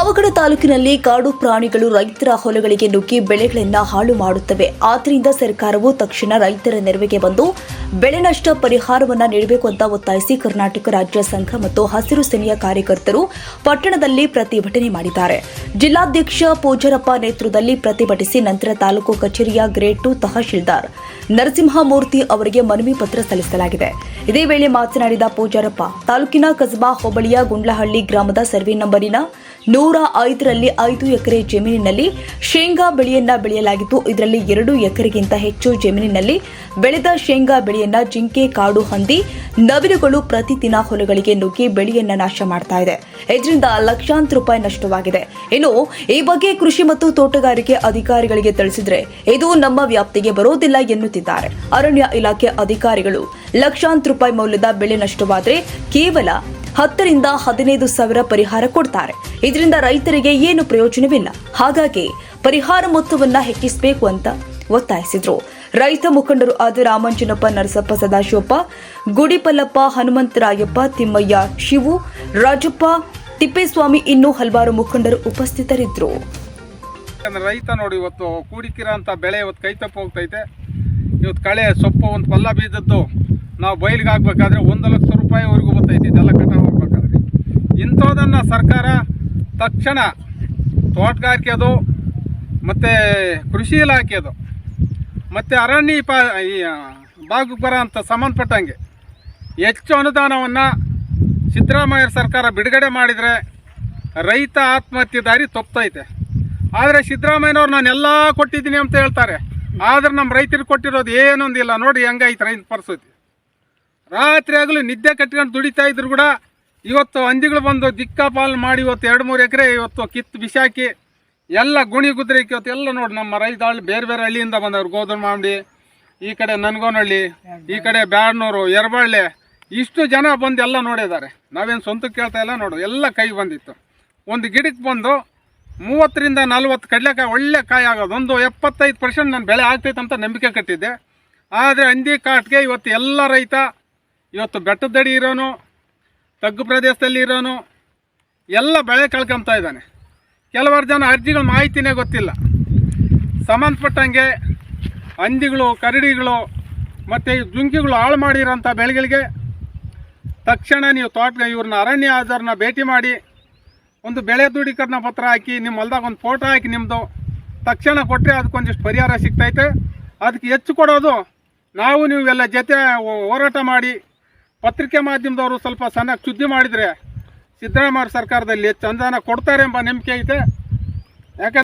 ಪಾವಗಡ ತಾಲೂಕಿನಲ್ಲಿ ಕಾಡು ಪ್ರಾಣಿಗಳು ರೈತರ ಹೊಲಗಳಿಗೆ ನುಗ್ಗಿ ಬೆಳೆಗಳನ್ನ ಹಾಳು ಮಾಡುತ್ತವೆ. ಆದ್ದರಿಂದ ಸರ್ಕಾರವು ತಕ್ಷಣ ರೈತರ ನೆರವಿಗೆ ಬಂದು ಬೆಳೆ ನಷ್ಟ ಪರಿಹಾರವನ್ನು ನೀಡಬೇಕು ಅಂತ ಒತ್ತಾಯಿಸಿ ಕರ್ನಾಟಕ ರಾಜ್ಯ ಸಂಘ ಮತ್ತು ಹಸಿರು ಸೇನೆಯ ಕಾರ್ಯಕರ್ತರು ಪಟ್ಟಣದಲ್ಲಿ ಪ್ರತಿಭಟನೆ ಮಾಡಿದ್ದಾರೆ. ಜಿಲ್ಲಾಧ್ಯಕ್ಷ ಪೂಜಾರಪ್ಪ ನೇತೃತ್ವದಲ್ಲಿ ಪ್ರತಿಭಟಿಸಿ ನಂತರ ತಾಲೂಕು ಕಚೇರಿಯ ಗ್ರೇಡ್ ಟು ತಹಶೀಲ್ದಾರ್ ನರಸಿಂಹಮೂರ್ತಿ ಅವರಿಗೆ ಮನವಿ ಪತ್ರ ಸಲ್ಲಿಸಲಾಗಿದೆ. ಇದೇ ವೇಳೆ ಮಾತನಾಡಿದ ಪೂಜಾರಪ್ಪ, ತಾಲೂಕಿನ ಕಸಬಾ ಹೋಬಳಿಯ ಗುಂಡ್ಲಹಳ್ಳಿ ಗ್ರಾಮದ ಸರ್ವೆ ನಂಬರಿನ ಐದರಲ್ಲಿ ಐದು ಎಕರೆ ಜಮೀನಿನಲ್ಲಿ ಶೇಂಗಾ ಬೆಳೆಯನ್ನ ಬೆಳೆಯಲಾಗಿತ್ತು. ಇದರಲ್ಲಿ ಎರಡು ಎಕರೆಗಿಂತ ಹೆಚ್ಚು ಜಮೀನಿನಲ್ಲಿ ಬೆಳೆದ ಶೇಂಗಾ ಬೆಳೆಯನ್ನ ಜಿಂಕೆ ಕಾಡು ಹಂದಿ ನವಿಲುಗಳು ಪ್ರತಿದಿನ ಹೊಲಗಳಿಗೆ ನುಗ್ಗಿ ಬೆಳೆಯನ್ನ ನಾಶ ಮಾಡ್ತಾ ಇದೆ. ಇದರಿಂದ ಲಕ್ಷಾಂತರ ರೂಪಾಯಿ ನಷ್ಟವಾಗಿದೆ. ಇನ್ನು ಈ ಬಗ್ಗೆ ಕೃಷಿ ಮತ್ತು ತೋಟಗಾರಿಕೆ ಅಧಿಕಾರಿಗಳಿಗೆ ತಿಳಿಸಿದ್ರೆ ಇದು ನಮ್ಮ ವ್ಯಾಪ್ತಿಗೆ ಬರೋದಿಲ್ಲ ಎನ್ನುತ್ತಿದ್ದಾರೆ. ಅರಣ್ಯ ಇಲಾಖೆ ಅಧಿಕಾರಿಗಳು ಲಕ್ಷಾಂತರ ರೂಪಾಯಿ ಮೌಲ್ಯದ ಬೆಳೆ ನಷ್ಟವಾದರೆ ಕೇವಲ ಹತ್ತರಿಂದ ಹದಿನೈದು ಸಾವಿರ ಪರಿಹಾರ ಕೊಡ್ತಾರೆ. ಇದರಿಂದ ರೈತರಿಗೆ ಏನು ಪ್ರಯೋಜನವಿಲ್ಲ. ಹಾಗಾಗಿ ಪರಿಹಾರ ಮೊತ್ತವನ್ನ ಹೆಚ್ಚಿಸಬೇಕು ಅಂತ ಒತ್ತಾಯಿಸಿದ್ರು. ರೈತ ಮುಖಂಡರು ಆದ ರಾಮಂಜನಪ್ಪ ನರಸಪ್ಪ ಸದಾಶಿವಪ್ಪ, ಗುಡಿಪಲ್ಲಪ್ಪ ಹನುಮಂತರಾಯಪ್ಪ, ತಿಮ್ಮಯ್ಯ ಶಿವು, ರಾಜಪ್ಪ ತಿಪ್ಪೇಸ್ವಾಮಿ ಇನ್ನೂ ಹಲವಾರು ಮುಖಂಡರು ಉಪಸ್ಥಿತರಿದ್ದರು ರೈತ ನೋಡಿ ಇವತ್ತು ಕೂಡಿಕಿರೋ ಬೆಳೆ ಇವತ್ತು ಕೈ ತಪ್ಪು ಹೋಗ್ತೈತೆ. ಇವತ್ತು ಕಳೆ, ಸೊಪ್ಪು, ಒಂದು ಪಲ್ಲ ಬೀಜದ್ದು ನಾವು ಬಯಲಿಗೆ ಹಾಕ್ಬೇಕಾದ್ರೆ ಒಂದು ಲಕ್ಷ ರೂಪಾಯಿವರೆಗೂ ಬರ್ತೈತೆ ಇದೆಲ್ಲ ಕಟ್ಟ ಹೋಗ್ಬೇಕಾದ್ರೆ ಇಂಥದನ್ನು ಸರ್ಕಾರ ತಕ್ಷಣ ತೋಟಗಾರಿಕೆದು ಮತ್ತು ಕೃಷಿ ಇಲಾಖೆದು ಮತ್ತು ಅರಣ್ಯ ಪ ಈ ಭಾಗಕ್ಕೆ ಬರೋ ಅಂತ ಸಂಬಂಧಪಟ್ಟಂಗೆ ಹೆಚ್ಚು ಅನುದಾನವನ್ನು ಸಿದ್ದರಾಮಯ್ಯ ಸರ್ಕಾರ ಬಿಡುಗಡೆ ಮಾಡಿದರೆ ರೈತ ಆತ್ಮಹತ್ಯೆ ದಾರಿ ತಪ್ಪೈತೆ. ಆದರೆ ಸಿದ್ದರಾಮಯ್ಯನವ್ರು ನಾನು ಎಲ್ಲ ಕೊಟ್ಟಿದ್ದೀನಿ ಅಂತ ಹೇಳ್ತಾರೆ. ಆದ್ರೆ ನಮ್ಮ ರೈತರಿಗೆ ಕೊಟ್ಟಿರೋದು ಏನೊಂದಿಲ್ಲ. ನೋಡಿ ಹೆಂಗೈತೆ ರೈತ ಪರಿಸ್ಥಿತಿ. ರಾತ್ರಿ ಆಗಲೂ ನಿದ್ದೆ ಕಟ್ಕೊಂಡು ದುಡಿತಾ ಇದ್ರು ಕೂಡ ಇವತ್ತು ಹಂದಿಗಳು ಬಂದು ದಿಕ್ಕಾಪಾಲ್ ಮಾಡಿ ಇವತ್ತು ಎರಡು ಮೂರು ಎಕರೆ ಇವತ್ತು ಕಿತ್ತು ಬಿಸಾಕಿ ಎಲ್ಲ ಗುಣಿ ಗುದ್ರಿಕೆ ಇವತ್ತು ಎಲ್ಲ ನೋಡಿ ನಮ್ಮ ರೈತ ಹಳ್ಳಿ ಬೇರೆ ಬೇರೆ ಹಳ್ಳಿಯಿಂದ ಬಂದವರು ಗೋಧನ್ ಮಾಮಡಿ ಈ ಕಡೆ ನನ್ಗೋನಹಳ್ಳಿ ಈ ಕಡೆ ಬ್ಯಾಡ್ನೂರು ಎರಬಳ್ಳಿ ಇಷ್ಟು ಜನ ಬಂದು ಎಲ್ಲ ನೋಡಿದ್ದಾರೆ. ನಾವೇನು ಸ್ವಂತಕ್ಕೆ ಕೇಳ್ತಾ ಇಲ್ಲ ನೋಡು ಎಲ್ಲ ಕೈ ಬಂದಿತ್ತು. ಒಂದು ಗಿಡಕ್ಕೆ ಬಂದು ಮೂವತ್ತರಿಂದ ನಲ್ವತ್ತು ಕಡಲೆಕಾಯಿ ಒಳ್ಳೆ ಕಾಯಿ ಆಗೋದು. ಒಂದು ಎಪ್ಪತ್ತೈದು ಪರ್ಸೆಂಟ್ ನಾನು ಬೆಳೆ ಆಗ್ತೈತೆ ಅಂತ ನಂಬಿಕೆ ಕಟ್ಟಿದ್ದೆ. ಆದರೆ ಹಂದಿ ಕಾಟ್ಗೆ ಇವತ್ತು ಎಲ್ಲ ರೈತ ಇವತ್ತು ಬೆಟ್ಟದಡಿ ಇರೋನು ತಗ್ಗು ಪ್ರದೇಶದಲ್ಲಿ ಇರೋನು, ಎಲ್ಲ ಬೆಳೆ ಕಳ್ಕೊತಾ ಇದ್ದಾನೆ. ಕೆಲವಾರು ಜನ ಅರ್ಜಿಗಳ ಮಾಹಿತಿನೇ ಗೊತ್ತಿಲ್ಲ. ಸಂಬಂಧಪಟ್ಟಂಗೆ ಹಂದಿಗಳು, ಕರಡಿಗಳು ಮತ್ತು ಜುಂಕಿಗಳು ಹಾಳು ಮಾಡಿರೋಂಥ ಬೆಳೆಗಳಿಗೆ ತಕ್ಷಣ ನೀವು ತೋಟ ಇವ್ರನ್ನ ಅರಣ್ಯ ಆಧಾರನ ಭೇಟಿ ಮಾಡಿ, ಒಂದು ಬೆಳೆ ದೃಢೀಕರಣ ಪತ್ರ ಹಾಕಿ ನಿಮ್ಮ ಹೊಲ್ದಾಗ ಒಂದು ಫೋಟೋ ಹಾಕಿ ನಿಮ್ಮದು ತಕ್ಷಣ ಕೊಟ್ಟರೆ ಅದಕ್ಕೊಂದಿಷ್ಟು ಪರಿಹಾರ ಸಿಗ್ತೈತೆ. ಅದಕ್ಕೆ ಹೆಚ್ಚು ಕೊಡೋದು, ನಾವು ನೀವು ಎಲ್ಲ ಜೊತೆ ಹೋರಾಟ ಮಾಡಿ ಪತ್ರಿಕೆ ಮಾಧ್ಯಮದವರು ಸ್ವಲ್ಪ ಸಣ್ಣ ಸುದ್ದಿ ಮಾಡಿದರೆ ಸಿದ್ದರಾಮಯ್ಯ ಸರ್ಕಾರದಲ್ಲಿ ಚಂದನ ಕೊಡ್ತಾರೆ ಎಂಬ ನಂಬಿಕೆ ಐತೆ. ಯಾಕಂದ್ರೆ